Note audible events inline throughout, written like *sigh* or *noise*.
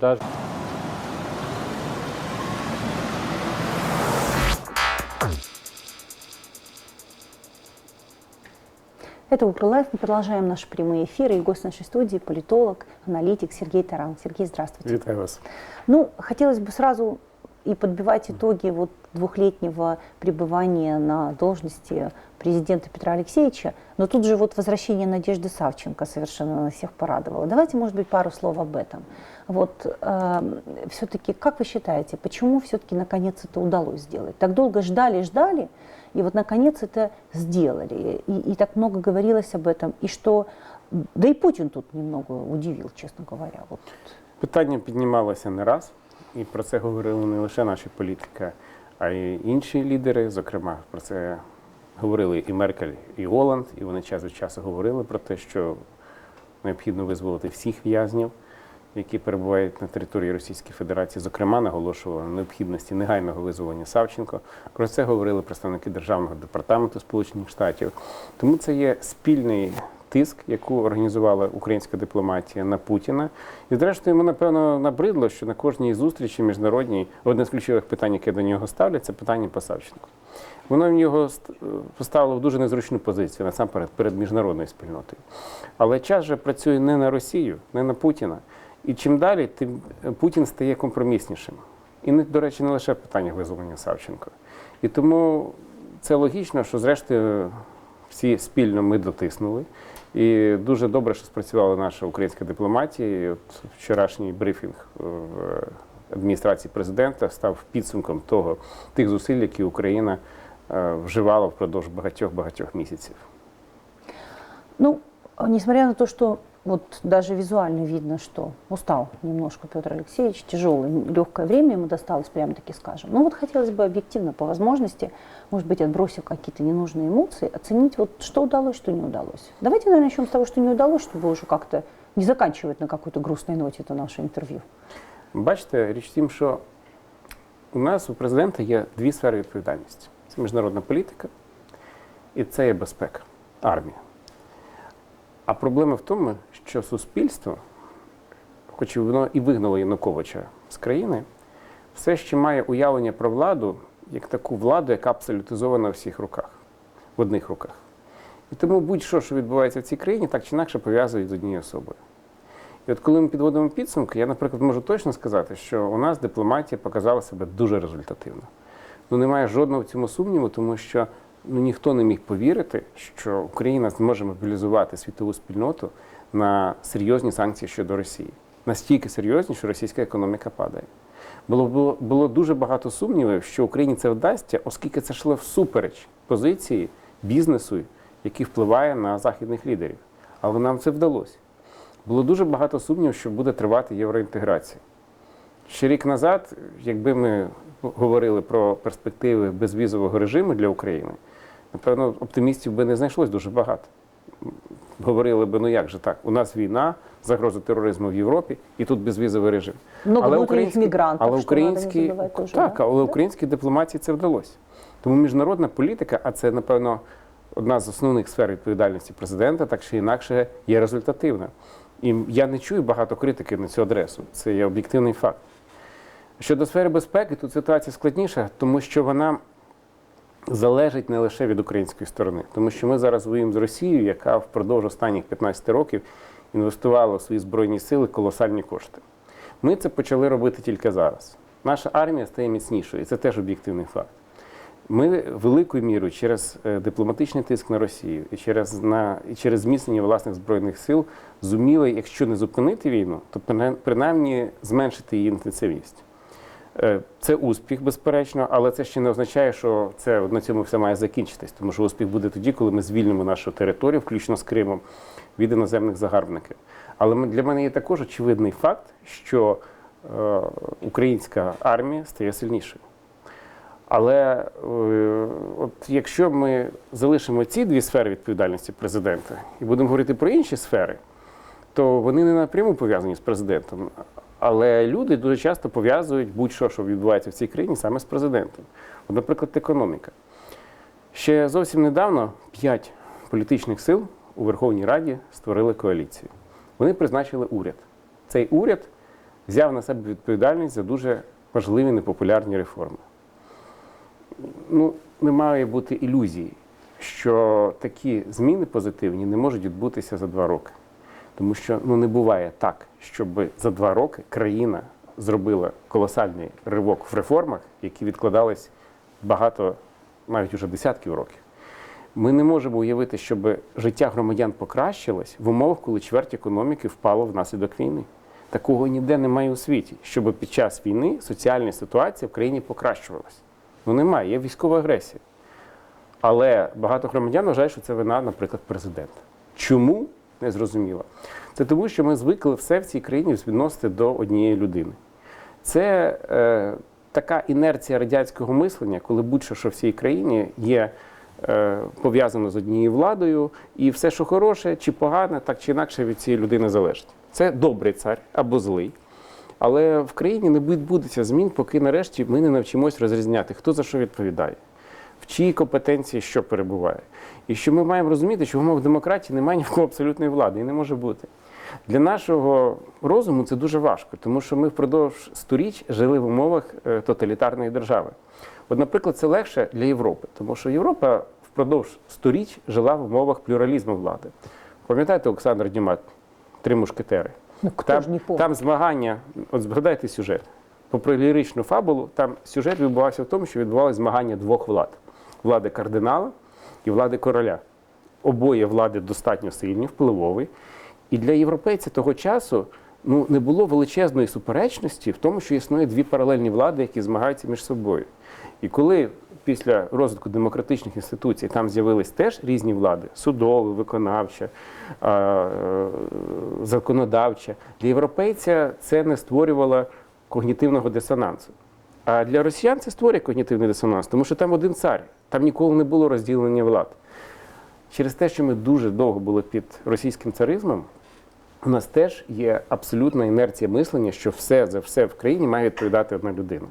Даже Это Укрлайф. Мы продолжаем наши прямые эфиры. И гость нашей студии – политолог, аналитик Сергей Таран. Сергей, здравствуйте. вітаю вас. Ну, хотелось бы сразу и подбивать итоги вот двухлетнего пребывания на должности президента Петра Алексеевича, но тут же вот возвращение Надежды Савченко совершенно на всех порадовало. Давайте, может быть, пару слов об этом. Вот все-таки, как вы считаете, почему все-таки наконец это удалось сделать? Так долго ждали, ждали, и вот наконец это сделали. И, и так много говорилось об этом, и что, да и Путин тут немного удивил, честно говоря. Вот. Питання піднімалося не раз, і про це говорили не лише наші політики, а й інші лідери. Зокрема, про це говорили і Меркель, і Оланд, і вони час від часу говорили про те, що необхідно визволити всіх в'язнів, які перебувають на території Російської Федерації. Зокрема, наголошували на необхідності негайного визволення Савченко. Про це говорили представники Державного департаменту Сполучених Штатів. Тому це є спільний тиск, яку організувала українська дипломатія на Путіна. І зрештою, йому напевно набридло, що на кожній зустрічі міжнародній одне з ключових питань, яке до нього ставлять, це питання по Савченку. Воно його ст- поставило в дуже незручну позицію насамперед перед міжнародною спільнотою. Але час же працює не на Росію, не на Путіна. І чим далі, тим Путін стає компроміснішим. І до речі, не лише питання визволення Савченко. І тому це логічно, що зрештою всі спільно ми дотиснули. І дуже добре, що спрацювала наша українська дипломатія. От вчорашній брифінг в адміністрації президента став підсумком того тих зусиль, які Україна е, вживала впродовж багатьох-багатьох місяців. Ну, несмотря на то, что вот даже визуально видно, что устал немножко Петр Алексеевич, тяжелое, легкое время ему досталось, прямо таки скажем. Ну вот хотелось бы объективно, по возможности, может быть, отбросив какие-то ненужные эмоции, оценить, вот что удалось, что не удалось. Давайте, наверное, начнем с того, что не удалось, чтобы уже как-то не заканчивать на какой-то грустной ноте это наше интервью. Бачите, річ в тім, що у нас у президента є дві сфери відповідальності: це міжнародна політика і це є безпека, армія. А проблема в тому, що суспільство, хоч воно і вигнало Януковича з країни, все ще має уявлення про владу як таку владу, яка абсолютизована у всіх руках, в одних руках. І тому будь-що, що відбувається в цій країні, так чи інакше пов'язують з однією особою. І от коли ми підводимо підсумки, я, наприклад, можу точно сказати, що у нас дипломатія показала себе дуже результативно. Ну немає жодного в цьому сумніву, тому що ну, ніхто не міг повірити, що Україна зможе мобілізувати світову спільноту на серйозні санкції щодо Росії. Настільки серйозні, що російська економіка падає. Було, було, було дуже багато сумнівів, що Україні це вдасться, оскільки це йшло всупереч позиції бізнесу, який впливає на західних лідерів. Але нам це вдалося. Було дуже багато сумнівів, що буде тривати євроінтеграція. Ще рік назад, якби ми говорили про перспективи безвізового режиму для України, напевно, оптимістів би не знайшлось дуже багато. Говорили би, ну як же так, у нас війна, загроза тероризму в Європі, і тут безвізовий режим. Много але что надо не українські, так, але українській дипломатії це вдалося. Тому міжнародна політика, а це, напевно, одна з основних сфер відповідальності президента, так чи інакше є результативна. І я не чую багато критики на цю адресу. Це є об'єктивний факт. Щодо сфери безпеки, тут ситуація складніша, тому що вона залежить не лише від української сторони, тому що ми зараз воюємо з Росією, яка впродовж останніх 15 років інвестувала в свої збройні сили колосальні кошти. Ми це почали робити тільки зараз. Наша армія стає міцнішою, і це теж об'єктивний факт. Ми великою мірою через е, дипломатичний тиск на Росію і через на і через зміцнення власних збройних сил зуміли, якщо не зупинити війну, то принаймні зменшити її інтенсивність. Е, Це успіх, безперечно, але це ще не означає, що це на цьому все має закінчитись, тому що успіх буде тоді, коли ми звільнимо нашу територію, включно з Кримом, від іноземних загарбників. Але для мене є також очевидний факт, що е, українська армія стає сильнішою. Але е, от якщо ми залишимо ці дві сфери відповідальності президента і будемо говорити про інші сфери, то вони не напряму пов'язані з президентом. Але люди дуже часто пов'язують будь-що, що відбувається в цій країні, саме з президентом. От, наприклад, економіка. Ще зовсім недавно п'ять політичних сил у Верховній Раді створили коаліцію. Вони призначили уряд. Цей уряд взяв на себе відповідальність за дуже важливі непопулярні реформи. Ну, не має бути ілюзії, що такі зміни позитивні не можуть відбутися за два роки. Тому що ну, не буває так, щоб за два роки країна зробила колосальний ривок в реформах, які відкладались багато, навіть уже десятків років. Ми не можемо уявити, щоб життя громадян покращилось в умовах, коли чверть економіки впало внаслідок війни. Такого ніде немає у світі, щоб під час війни соціальна ситуація в країні покращувалась. Ну немає, є військова агресія. Але багато громадян вважають, що це вина, наприклад, президента. Чому? Не зрозуміло. Це тому, що ми звикли все в цій країні відносити до однієї людини. Це е, така інерція радянського мислення, коли будь-що що в цій країні є е, пов'язано з однією владою, і все, що хороше чи погане, так чи інакше від цієї людини залежить. Це добрий цар або злий. Але в країні не відбудеться змін, поки нарешті ми не навчимось розрізняти, хто за що відповідає, в чиїй компетенції що перебуває. І що ми маємо розуміти, що в умовах демократії немає ні в кого абсолютної влади і не може бути. Для нашого розуму це дуже важко, тому що ми впродовж сторіч жили в умовах е, тоталітарної держави. От, наприклад, це легше для Європи, тому що Європа впродовж сторіч жила в умовах плюралізму влади. Пам'ятаєте Олександр Дюмат, три мушкетери? Ну, Там, там змагання, от згадайте сюжет. Попри ліричну фабулу, там сюжет відбувався в тому, що відбувалося змагання двох влад: влади кардинала і влади короля. Обоє влади достатньо сильні, впливові. І для європейця того часу ну, не було величезної суперечності в тому, що існує дві паралельні влади, які змагаються між собою. І коли після розвитку демократичних інституцій там з'явились теж різні влади судова, виконавча, е, законодавча, для європейця це не створювало когнітивного дисонансу. А для росіян це створює когнітивний дисонанс, тому що там один цар, там ніколи не було розділення влад. Через те, що ми дуже довго були під російським царизмом, у нас теж є абсолютна інерція мислення, що все за все в країні має відповідати одна людина.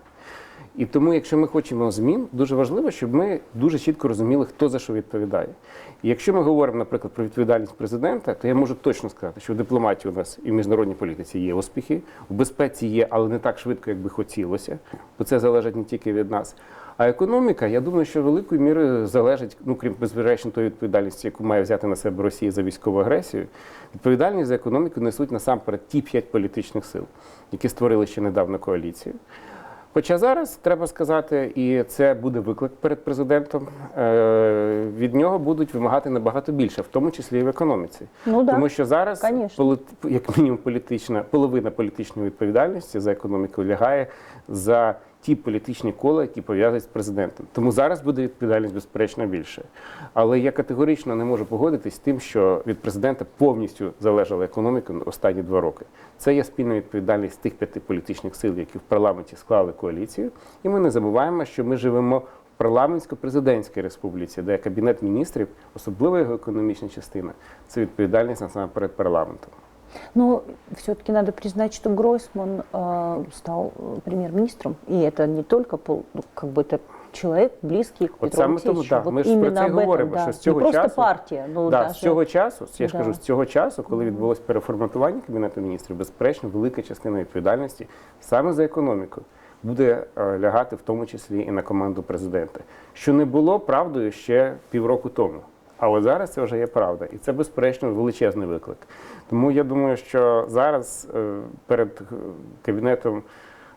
І тому, якщо ми хочемо змін, дуже важливо, щоб ми дуже чітко розуміли, хто за що відповідає. І якщо ми говоримо, наприклад, про відповідальність президента, то я можу точно сказати, що в дипломатії у нас і в міжнародній політиці є успіхи, в безпеці є, але не так швидко, як би хотілося, бо це залежить не тільки від нас. А економіка, я думаю, що великою мірою залежить, ну крім безперечно тої відповідальності, яку має взяти на себе Росія за військову агресію. Відповідальність за економіку несуть насамперед ті п'ять політичних сил, які створили ще недавно коаліцію. Хоча зараз треба сказати, і це буде виклик перед президентом. е, Від нього будуть вимагати набагато більше, в тому числі і в економіці. Ну да. Тому що зараз Конечно. як мінімум політична половина політичної відповідальності за економіку лягає за ті політичні кола, які пов'язані з президентом. Тому зараз буде відповідальність безперечно більше. Але я категорично не можу погодитись з тим, що від президента повністю залежала економіка останні два роки. Це є спільна відповідальність тих п'яти політичних сил, які в парламенті склали коаліцію. І ми не забуваємо, що ми живемо парламентсько-президентській республіці, де кабінет міністрів, особливо його економічна частина, це відповідальність насамперед парламенту. Но все-таки надо признать, что Гройсман э, стал э, премьер-министром, и это не только пол, ну, как бы это человек близкий к От Петру саме тому, Алексеевичу. да, вот ми ж про именно це об этом, говоримо, да. що з цього не просто часу, партия, но да, даже... з цього часу, я ж Да. кажу, з цього часу, коли відбулось переформатування кабінету міністрів, безперечно, велика частина відповідальності саме за економіку буде е, лягати в тому числі і на команду президента, що не було правдою ще півроку тому. А от зараз це вже є правда, і це безперечно величезний виклик. Тому я думаю, що зараз е, перед е, кабінетом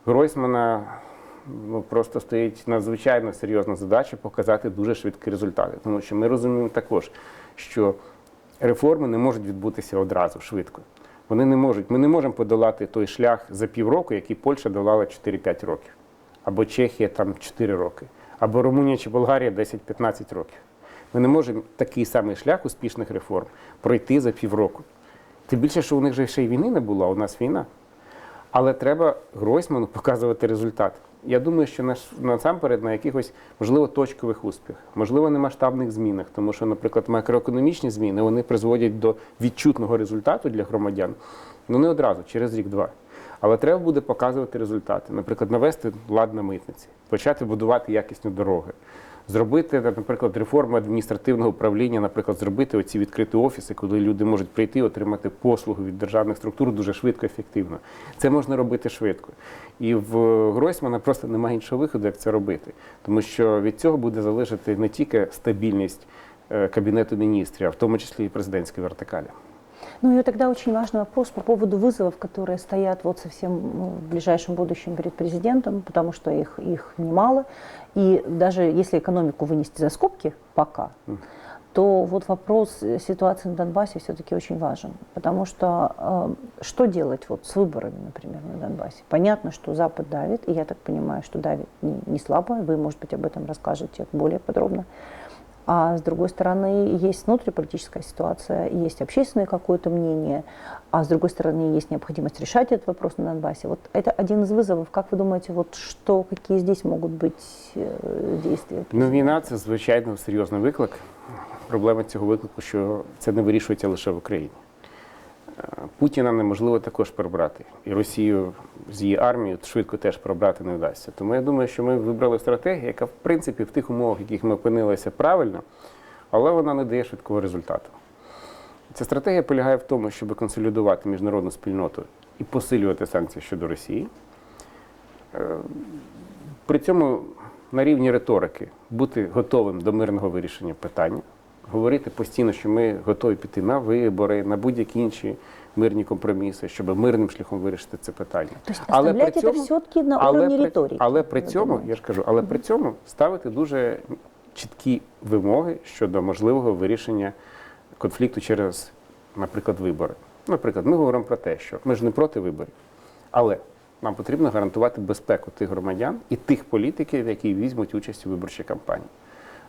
Гройсмана ну, просто стоїть надзвичайно серйозна задача показати дуже швидкі результати. Тому що ми розуміємо також, що реформи не можуть відбутися одразу швидко. Вони не можуть. Ми не можемо подолати той шлях за півроку, який Польща долала 4-5 років, або Чехія там 4 роки, або Румунія чи Болгарія 10-15 років. Ми не можемо такий самий шлях успішних реформ пройти за півроку. Тим більше, що у них же ще й війни не було, а у нас війна. Але треба Гройсману *laughs* показувати результат. Я думаю, що насамперед на якихось можливо точкових успіхах, можливо, не масштабних змінах, тому що, наприклад, макроекономічні зміни вони призводять до відчутного результату для громадян. Ну не одразу, через рік-два. Але треба буде показувати результати. Наприклад, навести лад на митниці, почати будувати якісні дороги, зробити, наприклад, реформу адміністративного управління, наприклад, зробити оці відкриті офіси, коли люди можуть прийти, отримати послуги від державних структур дуже швидко, ефективно. Це можна робити швидко. І в Гройсмана просто немає іншого виходу, як це робити. Тому що від цього буде залежати не тільки стабільність е, кабінету міністрів, а в тому числі і президентської вертикалі. Ну и тогда очень важный вопрос по поводу вызовов, которые стоят вот совсем ну, в ближайшем будущем перед президентом, потому что их, их немало. И даже если экономику вынести за скобки пока, то вот вопрос э, ситуации на Донбассе все-таки очень важен. Потому что э, что делать вот с выборами, например, на Донбассе? Понятно, что Запад давит, и я так понимаю, что давит не, не слабо. Вы, может быть, об этом расскажете более подробно. А с другой стороны, есть внутриполитическая ситуация, есть общественное какое-то мнение, а с другой стороны, есть необходимость решать этот вопрос на Донбассе. Вот это один из вызовов. Как вы думаете, вот что, какие здесь могут быть э, действия? Ну, війна це звичайно серйозний виклик. Проблема цього виклику, що це не вирішується лише в Україні. Путіна неможливо також прибрати. І Росію з її армією швидко теж прибрати не вдасться. Тому я думаю, що ми вибрали стратегію, яка, в принципі, в тих умовах, в яких ми опинилися, правильно, але вона не дає швидкого результату. Ця стратегія полягає в тому, щоб консолідувати міжнародну спільноту і посилювати санкції щодо Росії. Е, При цьому на рівні риторики бути готовим до мирного вирішення питання, говорити постійно, що ми готові піти на вибори, на будь-які інші мирні компроміси, щоб мирним шляхом вирішити це питання. То есть оставлять это все-таки на уровне при, риторики. але при цьому, я ж кажу, але при цьому ставити дуже чіткі вимоги щодо можливого вирішення конфлікту через, наприклад, вибори. Наприклад, ми говоримо про те, що ми ж не проти виборів, але нам потрібно гарантувати безпеку тих громадян і тих політиків, які візьмуть участь у виборчій кампанії.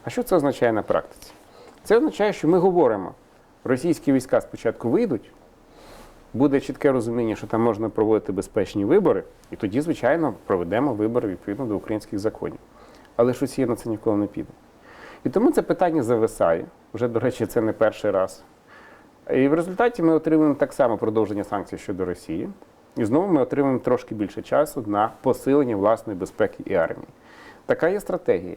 А що це означає на практиці? Це означає, що ми говоримо, російські війська спочатку вийдуть, буде чітке розуміння, що там можна проводити безпечні вибори, і тоді, звичайно, проведемо вибори відповідно до українських законів. Але ж Росія на це ніколи не піде. І тому це питання зависає. Вже, до речі, це не перший раз. І в результаті ми отримуємо так само продовження санкцій щодо Росії. І знову ми отримуємо трошки більше часу на посилення власної безпеки і армії. Така є стратегія.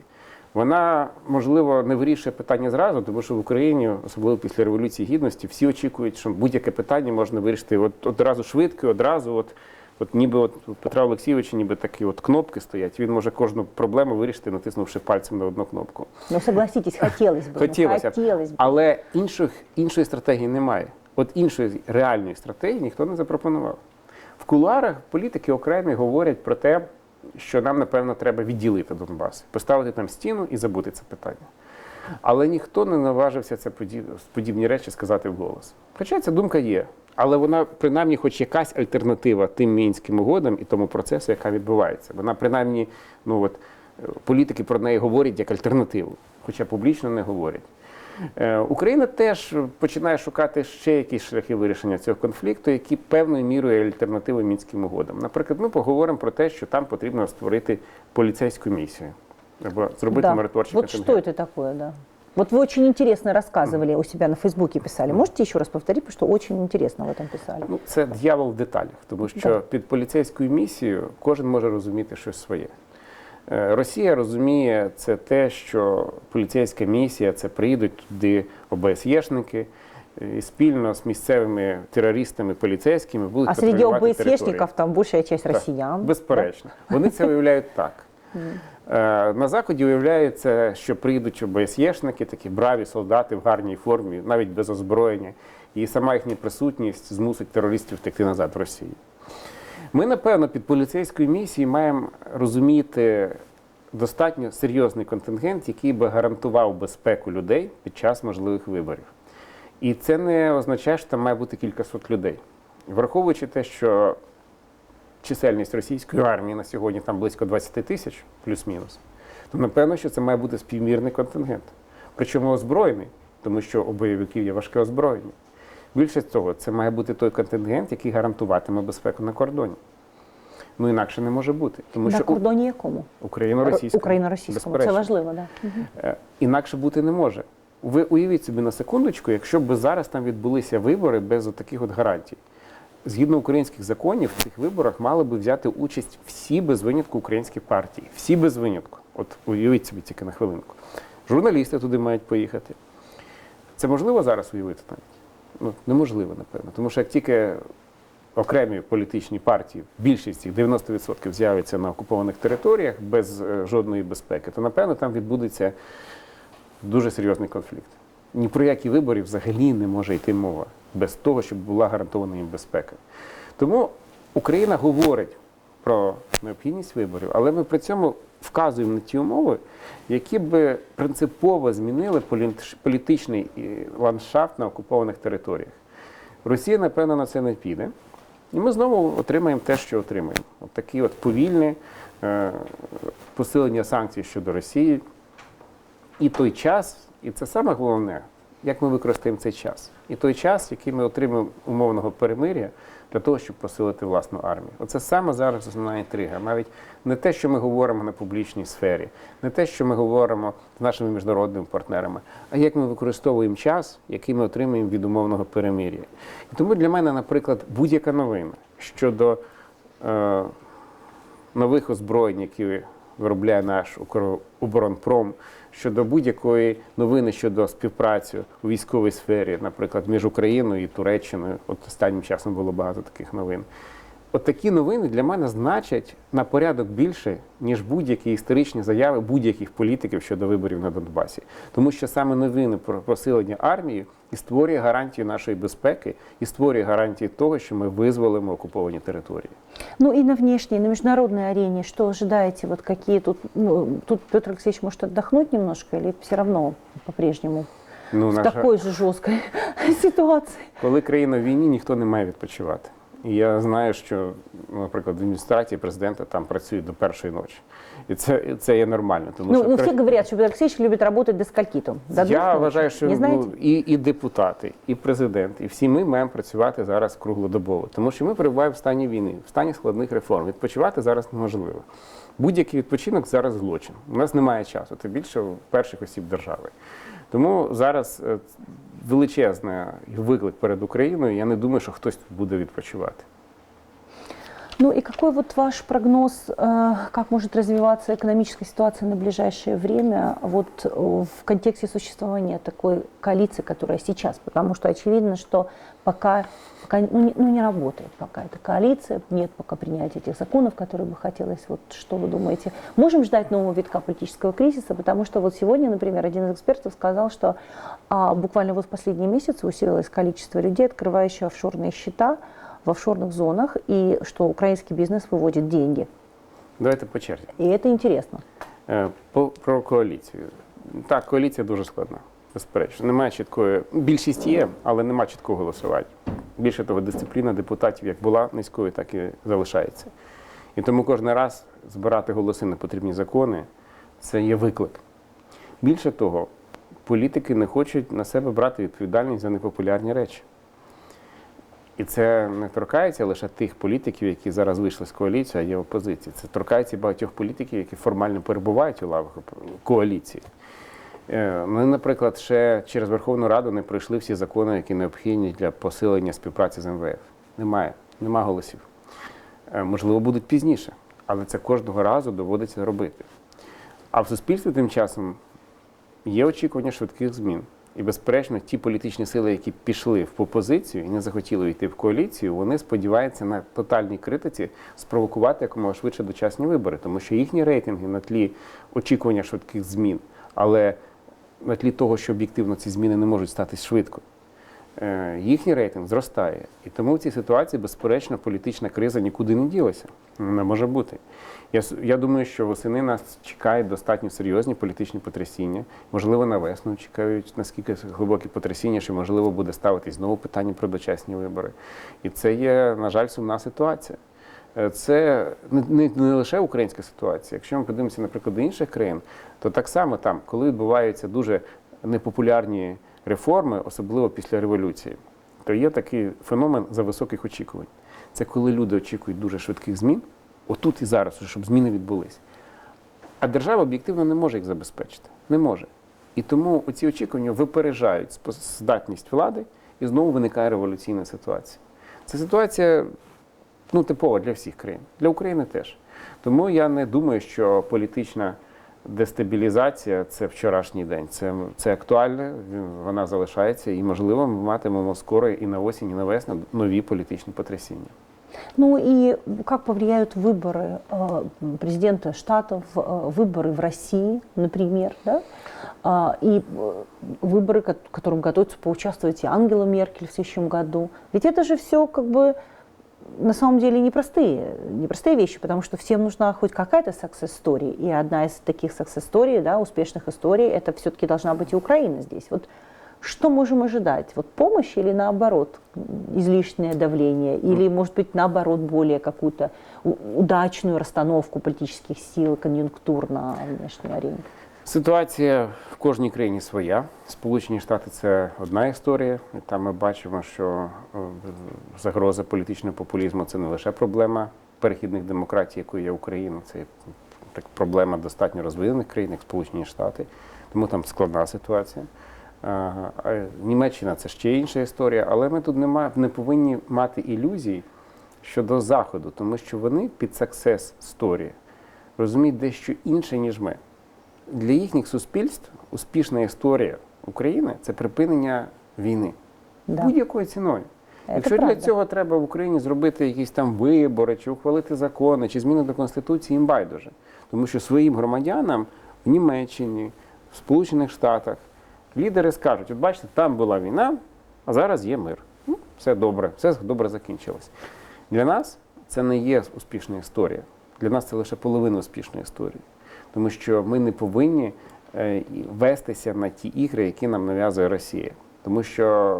Вона, можливо, не вирішує питання зразу, тому що в Україні, особливо після Революції Гідності, всі очікують, що будь-яке питання можна вирішити от, одразу швидко, одразу, от, от ніби от Петра Олексійовича, ніби такі от кнопки стоять. Він може кожну проблему вирішити, натиснувши пальцем на одну кнопку. Ну, согласитесь, ну, Хотілося б. хотелось. Але інших, іншої стратегії немає. От іншої реальної стратегії ніхто не запропонував. В кулуарах політики окремі говорять про те, що нам, напевно, треба відділити Донбас, поставити там стіну і забути це питання. Але ніхто не наважився це подібні речі сказати вголос. Хоча ця думка є, але вона принаймні хоч якась альтернатива тим мінським угодам і тому процесу, яка відбувається. Вона принаймні, ну от е, політики про неї говорять як альтернативу, хоча публічно не говорять. Е, Україна теж починає шукати ще якісь шляхи вирішення цього конфлікту, які певною мірою є альтернативи мінським угодам. Наприклад, ми поговоримо про те, що там потрібно створити поліцейську місію або зробити Да. миротворчий Вот что контингент. это такое, да? Вот вы очень интересно рассказывали у себя на Фейсбуке писали. Можете еще раз повторить, потому что очень интересно в этом писали. Ну, це дьявол в деталях, тому що Да. під поліцейською місією кожен може розуміти щось своє. Е, Росія розуміє це те, що поліцейська місія це приїдуть туди ОБСЄшники і спільно з місцевими терористами поліцейськими будуть А територію. ОБСЕшников там большая часть Так, россиян. Безперечно. Вони це виявляють так. Е, На Заході уявляється, що прийдуть ОБСЄшники, такі браві солдати в гарній формі, навіть без озброєння, і сама їхня присутність змусить терористів втекти назад в Росію. Ми, напевно, під поліцейською місією маємо розуміти достатньо серйозний контингент, який би гарантував безпеку людей під час можливих виборів. І це не означає, що там має бути кількасот людей. Враховуючи те, що чисельність російської армії на сьогодні там близько 20 тисяч, плюс-мінус, то напевно, що це має бути співмірний контингент. Причому озброєний, тому що у бойовиків є важке озброєння. Більше того, це має бути той контингент, який гарантуватиме безпеку на кордоні. Ну інакше не може бути. Тому На що кордоні якому? Україно-російському. Україно-російському. Це важливо, да. Е, Інакше бути не може. Ви уявіть собі на секундочку, якщо б зараз там відбулися вибори без таких от гарантій. згідно українських законів, в цих виборах мали би взяти участь всі без винятку українські партії. Всі без винятку. От уявіть собі тільки на хвилинку. Журналісти туди мають поїхати. Це можливо зараз уявити навіть? Ну, неможливо, напевно. Тому що як тільки окремі політичні партії, більшість їх 90% з'явиться на окупованих територіях без е, жодної безпеки, то напевно там відбудеться дуже серйозний конфлікт. Ні про які вибори взагалі не може йти мова без того, щоб була гарантована їм безпека. Тому Україна говорить про необхідність виборів, але ми при цьому вказуємо на ті умови, які би принципово змінили політичний е, ландшафт на окупованих територіях. Росія, напевно, на це не піде. І ми знову отримаємо те, що отримаємо. От такі от повільні е, посилення санкцій щодо Росії. І той час, і це саме головне, як ми використаємо цей час. І той час, який ми отримаємо умовного перемир'я для того, щоб посилити власну армію. Оце саме зараз основна інтрига. Навіть не те, що ми говоримо на публічній сфері, не те, що ми говоримо з нашими міжнародними партнерами, а як ми використовуємо час, який ми отримуємо від умовного перемир'я. І тому для мене, наприклад, будь-яка новина щодо е, нових озброєнь, які виробляє наш Укроборонпром, щодо будь-якої новини щодо співпраці у військовій сфері, наприклад, між Україною і Туреччиною. От останнім часом було багато таких новин. От такі новини для мене значать на порядок більше, ніж будь-які історичні заяви будь-яких політиків щодо виборів на Донбасі. Тому що саме новини про посилення армії і створює гарантію нашої безпеки, і створює гарантії того, що ми визволимо окуповані території. Ну и на внешней, на международной арене, что ожидаете? Вот какие тут, ну, тут Петр Алексеевич может отдохнуть немножко или все равно по-прежнему Ну, в на жаль- такой же жесткой *laughs* ситуации? Коли країна в війні, ніхто не має відпочивати. І я знаю, що, наприклад, в адміністрації президента там працюють до першої ночі. І це, і це є нормально. Тому Ну, що ну кра- все говорят, что Петр Алексеевич любит работать до скольки там? До я ночи? вважаю, що Не ну, і, і депутати, і президент, і всі ми маємо працювати зараз круглодобово, тому що ми перебуваємо в стані війни, в стані складних реформ. Відпочивати зараз неможливо. Будь-який відпочинок зараз злочин. У нас немає часу, тим більше перших осіб держави. Тому зараз е, величезний виклик перед Україною. Я не думаю, що хтось тут буде відпочивати. Ну и какой вот ваш прогноз, э, как может развиваться экономическая ситуация на ближайшее время вот э, в контексте существования такой коалиции, которая сейчас? Потому что очевидно, что пока, пока ну, не, ну, не работает пока эта коалиция, нет пока принятия тех законов, которые бы хотелось. Вот что вы думаете? Можем ждать нового витка политического кризиса? Потому что вот сегодня, например, один из экспертов сказал, что а, буквально вот в последние месяцы усилилось количество людей, открывающих офшорные счета, в офшорных зонах, и что украинский бизнес выводит деньги. Давайте по черзі. И это интересно. Е, По, про коаліцію. Так, коаліція дуже складна, безперечно. Немає чіткої. Більшість є, але немає чіткого голосування. Більше того, дисципліна депутатів як була низькою, так і залишається. І тому кожен раз збирати голоси на потрібні закони це є виклик. Більше того, політики не хочуть на себе брати відповідальність за непопулярні речі. І це не торкається лише тих політиків, які зараз вийшли з коаліції, а є в опозиції. Це торкається багатьох політиків, які формально перебувають у лавах коаліції. Е, Ми, наприклад, ще через Верховну Раду не пройшли всі закони, які необхідні для посилення співпраці з МВФ. Немає, нема голосів. Е, Можливо, будуть пізніше, але це кожного разу доводиться робити. А в суспільстві тим часом є очікування швидких змін. І, безперечно, ті політичні сили, які пішли в опозицію і не захотіли йти в коаліцію, вони сподіваються на тотальній критиці спровокувати якомога швидше дочасні вибори, тому що їхні рейтинги на тлі очікування швидких змін, але на тлі того, що об'єктивно ці зміни не можуть статись швидко. Е, Їхній рейтинг зростає. І тому в цій ситуації, безперечно, політична криза нікуди не ділася. Вона може бути. Я, я думаю, що восени нас чекають достатньо серйозні політичні потрясіння. Можливо, на весну чекають наскільки глибокі потрясіння, що можливо буде ставитись знову питання про дочасні вибори. І це є, на жаль, сумна ситуація. Е, Це не, не, не лише українська ситуація. Якщо ми подивимося, наприклад, до інших країн, то так само там, коли відбуваються дуже непопулярні реформи, особливо після революції, то є такий феномен за високих очікувань. Це коли люди очікують дуже швидких змін, отут і зараз, щоб зміни відбулись. А держава об'єктивно не може їх забезпечити. Не може. І тому ці очікування випереджають здатність влади, і знову виникає революційна ситуація. Це ситуація ну, типова для всіх країн, для України теж. Тому я не думаю, що політична дестабілізація це вчорашній день. Це, це актуальне, він- вона залишається, і можливо, ми матимемо скоро і на осінь, і на весну нові політичні потрясіння. Ну и как повлияют выборы э, президента штатов, э, выборы в России, например, да? А, и э, выборы, ко- которым готовится поучаствовать и Ангела Меркель в следующем году. Ведь это же все как бы на самом деле непростые, непростые вещи, потому что всем нужна хоть какая-то story. И одна из таких story, да, успешных историй, это все-таки должна быть и Украина здесь. Вот что можем ожидать? Вот помощь или наоборот излишнее давление? Или, может быть, наоборот, более какую-то удачную расстановку политических сил, конъюнктур на внешней арене? Ситуація в кожній країні своя. Сполучені Штати це одна історія. Там ми бачимо, що е, загроза політичного популізму це не лише проблема перехідних демократій, якою є Україна, це так проблема достатньо розвинених країн, як Сполучені Штати. Тому там складна ситуація. Німеччина це ще інша історія, але ми тут не, не повинні мати ілюзій щодо Заходу, тому що вони під success story розуміють дещо інше, ніж ми для їхніх суспільств успішна історія України це припинення війни Да. будь-якою ціною. Це Якщо для цього треба в Україні зробити якісь там вибори, чи ухвалити закони, чи зміни до Конституції, їм байдуже. Тому що своїм громадянам в Німеччині, в Сполучених Штатах лідери скажуть: от бачите, там була війна, а зараз є мир. Ну, все добре, все добре закінчилось. Для нас це не є успішна історія. Для нас це лише половина успішної історії. Тому що ми не повинні е, вестися на ті ігри, які нам нав'язує Росія. Тому що,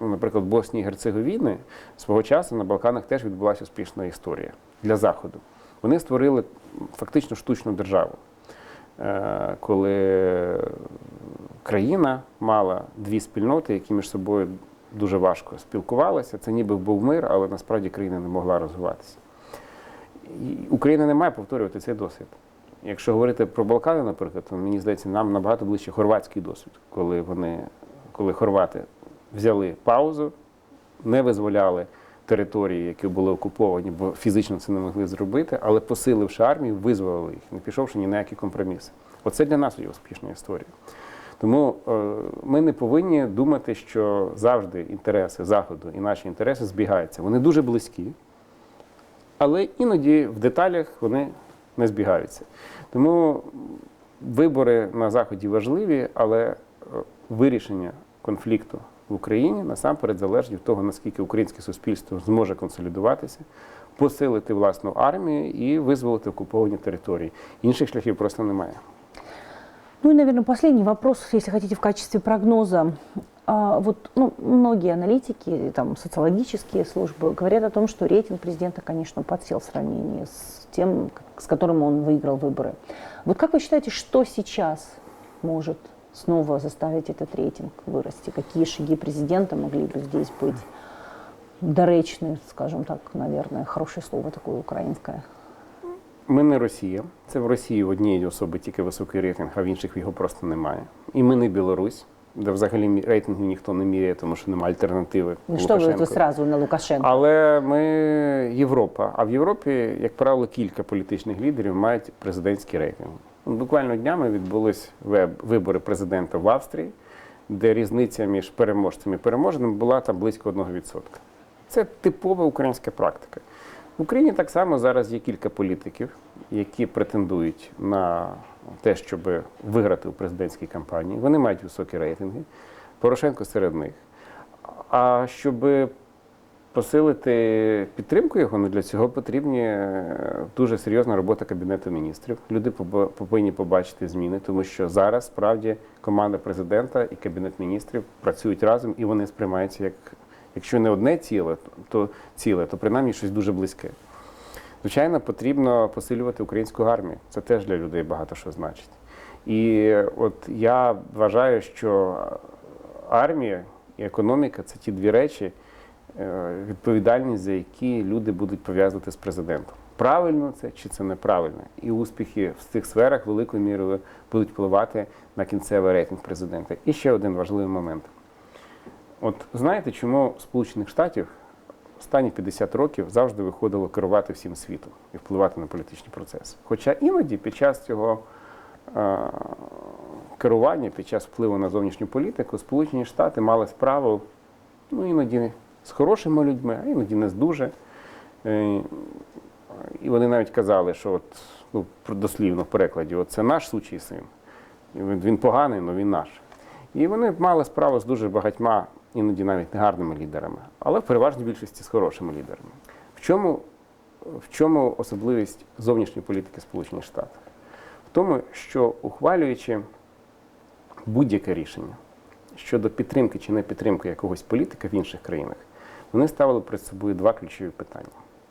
ну, наприклад, в Боснії і Герцеговіни свого часу на Балканах теж відбулася успішна історія для Заходу. Вони створили фактично штучну державу, Е, коли країна мала дві спільноти, які між собою дуже важко спілкувалися. Це ніби був мир, але насправді країна не могла розвиватися. І Україна не має повторювати цей досвід. Якщо говорити про Балкани, наприклад, то мені здається, нам набагато ближче хорватський досвід, коли вони, коли хорвати взяли паузу, не визволяли території, які були окуповані, бо фізично це не могли зробити, але посиливши армію, визволили їх, не пішовши ні на які компроміси. Оце для нас є успішна історія. Тому е, ми не повинні думати, що завжди інтереси Заходу і наші інтереси збігаються. Вони дуже близькі, але іноді в деталях вони не збігаються. Тому вибори на Заході важливі, але е, вирішення конфлікту в Україні насамперед залежить від того, наскільки українське суспільство зможе консолідуватися, посилити власну армію і визволити окуповані території. Інших шляхів просто немає. Ну и, наверное, последний вопрос, если хотите, в качестве прогноза А, вот ну, многие аналитики, там, социологические службы говорят о том, что рейтинг президента, конечно, подсел в сравнении с тем, как- с которым он выиграл выборы. Вот как вы считаете, что сейчас может снова заставить этот рейтинг вырасти? Какие шаги президента могли бы здесь быть доречны, скажем так, наверное, хорошее слово такое украинское? Ми не Росія. Це в Росії в однієї особи тільки високий рейтинг, а в інших його просто немає. І ми не Білорусь, де взагалі рейтингів ніхто не міряє, тому що немає альтернативи. Ну, вы, Лукашенку. вы сразу на Лукашенко? Але ми Європа. А в Європі, як правило, кілька політичних лідерів мають президентські рейтинги. Буквально днями відбулись вибори президента в Австрії, де різниця між переможцем і переможеним була там близько 1%. Це типова українська практика. В Україні так само зараз є кілька політиків, які претендують на те, щоб виграти у президентській кампанії. Вони мають високі рейтинги. Порошенко серед них. А щоб посилити підтримку його, ну для цього потрібні е, дуже серйозна робота Кабінету міністрів. Люди повинні побачити зміни, тому що зараз справді команда президента і Кабінет міністрів працюють разом і вони сприймаються як, якщо не одне ціле, то ціле, то принаймні щось дуже близьке. Звичайно, потрібно посилювати українську армію. Це теж для людей багато що значить. І от я вважаю, що армія і економіка це ті дві речі, е, відповідальність за які люди будуть пов'язувати з президентом. Правильно це чи це неправильно? І успіхи в цих сферах великою мірою будуть впливати на кінцевий рейтинг президента. І ще один важливий момент. От знаєте, чому Сполучених Штатів останні 50 років завжди виходило керувати всім світом і впливати на політичні процеси. Хоча іноді під час цього е, керування, під час впливу на зовнішню політику, Сполучені Штати мали справу ну, іноді з хорошими людьми, а іноді не з дуже. Е, І вони навіть казали, що от, ну, дослівно в перекладі, от це наш сучий син. Він, він поганий, але він наш. І вони мали справу з дуже багатьма, іноді навіть негарними лідерами, але в переважній більшості з хорошими лідерами. В чому, в чому особливість зовнішньої політики Сполучених Штатів? В тому, що ухвалюючи будь-яке рішення щодо підтримки чи не підтримки якогось політика в інших країнах, вони ставили перед собою два ключові питання.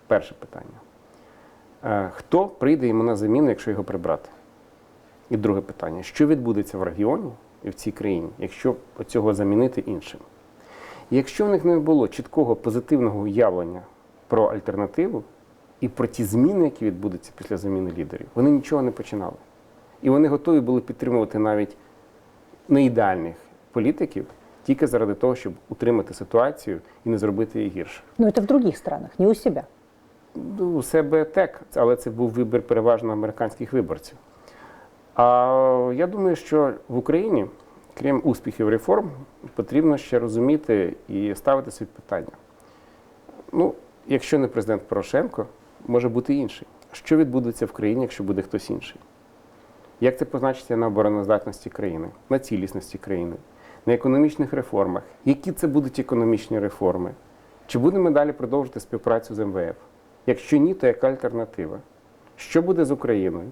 Перше питання. Е, Хто прийде йому на заміну, якщо його прибрати? І друге питання: що відбудеться в регіоні і в цій країні, якщо цього замінити іншим? Якщо в них не було чіткого позитивного уявлення про альтернативу і про ті зміни, які відбудуться після заміни лідерів, вони нічого не починали. І вони готові були підтримувати навіть не ідеальних політиків тільки заради того, щоб утримати ситуацію і не зробити її гірше. Но это в других странах, не у себя. Ну, у себе так, але це був вибір переважно американських виборців. А я думаю, що в Україні, крім успіхів реформ, потрібно ще розуміти і ставити собі питання. Ну, якщо не президент Порошенко, може бути інший. Що відбудеться в країні, якщо буде хтось інший? Як це позначиться на обороноздатності країни, на цілісності країни, на економічних реформах? Які це будуть економічні реформи? Чи будемо далі продовжувати співпрацю з МВФ? Якщо ні, то яка альтернатива? Що буде з Україною?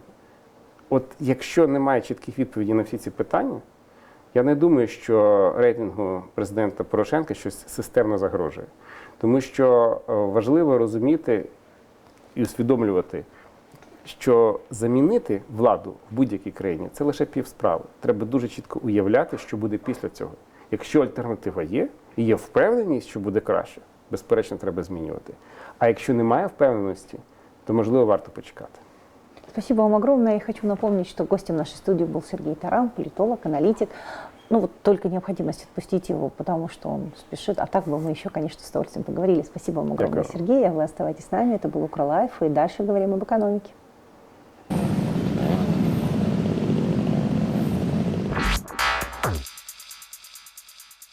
От якщо немає чітких відповідей на всі ці питання, я не думаю, що рейтингу президента Порошенка щось системно загрожує. Тому що е, важливо розуміти і усвідомлювати, що замінити владу в будь-якій країні це лише півсправи. Треба дуже чітко уявляти, що буде після цього. Якщо альтернатива є, і є впевненість, що буде краще, безперечно, треба змінювати. А якщо немає впевненості, то можливо варто почекати. Спасибо вам огромное. Я хочу напомнить, что гостем нашей студии был Сергей Таран, политолог, аналитик. Ну вот только необходимость отпустить его, потому что он спешит. А так бы мы еще, конечно, с удовольствием поговорили. Спасибо вам огромное, Дякую. Сергей. А вы оставайтесь с нами. Это был Укрлайф. И дальше говорим об экономике.